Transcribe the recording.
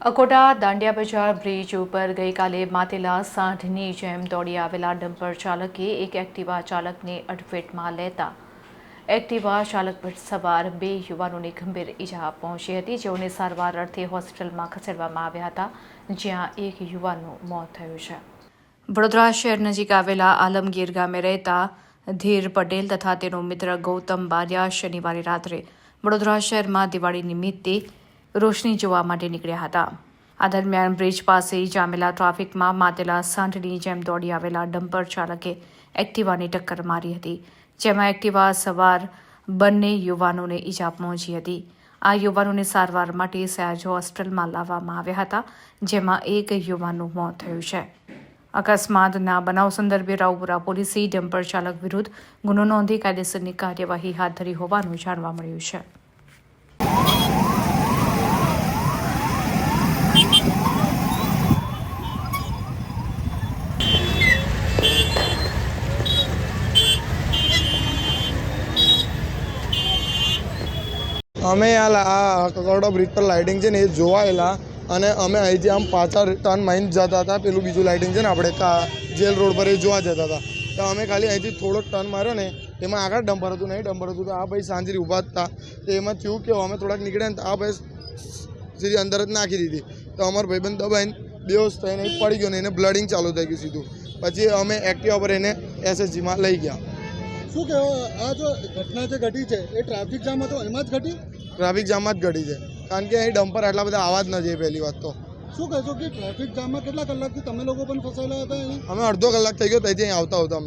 અકોટા દાંડિયા બજાર બ્રિજ ઉપર ગઈકાલે માતેલા સાંઢની જેમ દોડી આવેલા ડમ્પર ચાલકે એક એક્ટિવા ચાલકને અડફેટમાં લેતા એક્ટિવા ચાલક પર સવાર બે યુવાનોને ગંભીર ઈજા પહોંચી હતી. જેઓને સારવાર અર્થે હોસ્પિટલમાં ખસેડવામાં આવ્યા હતા, જ્યાં એક યુવાનનું મોત થયું છે. વડોદરા શહેર નજીક આવેલા આલમગીર ગામે રહેતા ધીર પટેલ તથા તેનો મિત્ર ગૌતમ બારિયા શનિવારે રાત્રે વડોદરા શહેરમાં દિવાળી નિમિત્તે રોશની જોવા માટે નીકળ્યા હતા. આ દરમિયાન બ્રિજ પાસે જામેલા ટ્રાફિકમાં માતેલા સાંઢની જેમ દોડી આવેલા ડમ્પર ચાલકે એક્ટિવાની ટક્કર મારી હતી, જેમાં એક્ટિવા સવાર બંને યુવાનોને ઈજા પહોંચી હતી. આ યુવાનોને સારવાર માટે સયાજો હોસ્પિટલમાં લાવવામાં આવ્યા હતા, જેમાં એક યુવાનનું મોત થયું છે. અકસ્માતના બનાવ સંદર્ભે રાવપુરા પોલીસે ડમ્પર ચાલક વિરુદ્ધ ગુનો નોંધી કાયદેસરની કાર્યવાહી હાથ ધરી હોવાનું જાણવા મળ્યું છે. અમે આ આ કકરડો બ્રિજ પર લાઇટિંગ છે ને એ જોવાયેલા અને અમે અહીંથી આમ પાછા ટર્ન માઇન જતા હતા. પેલું બીજું લાઇટિંગ છે ને આપણે જેલ રોડ પર એ જોવા જતા હતા. તો અમે ખાલી અહીંથી થોડોક ટર્ન માર્યો ને એમાં આગળ ડમ્પર હતું નહીં ડમ્પર હતું. તો આ ભાઈ સાંજરી ઊભા હતા. તો એમાં થયું કે અમે થોડાક નીકળ્યા ને આ ભાઈ સીધી અંદર જ નાખી દીધી. તો અમારો ભાઈબંધ દબાઈને બેહોશ થઈને પડી ગયો ને એને બ્લડિંગ ચાલુ થઈ ગયું સીધું. પછી અમે એક્ટિવા પર એને એસએસજીમાં લઈ ગયા. શું કહેવો આ જો ઘટના જે ઘટી છે એ ટ્રાફિક જામ હતો એમાં જ ઘટી? ટ્રાફિક જામમાં જ ઘટી છે. કારણ કે અહીં ડમ્પર આટલા બધા આવા જ નથી પહેલી વાત તો. શું કહેશો કે ટ્રાફિક જામમાં કેટલા કલાકથી તમે લોકો પણ ફસાયેલા હતા અમે અડધો કલાક થઈ ગયો ત્યાંથી અહીં આવતા આવતા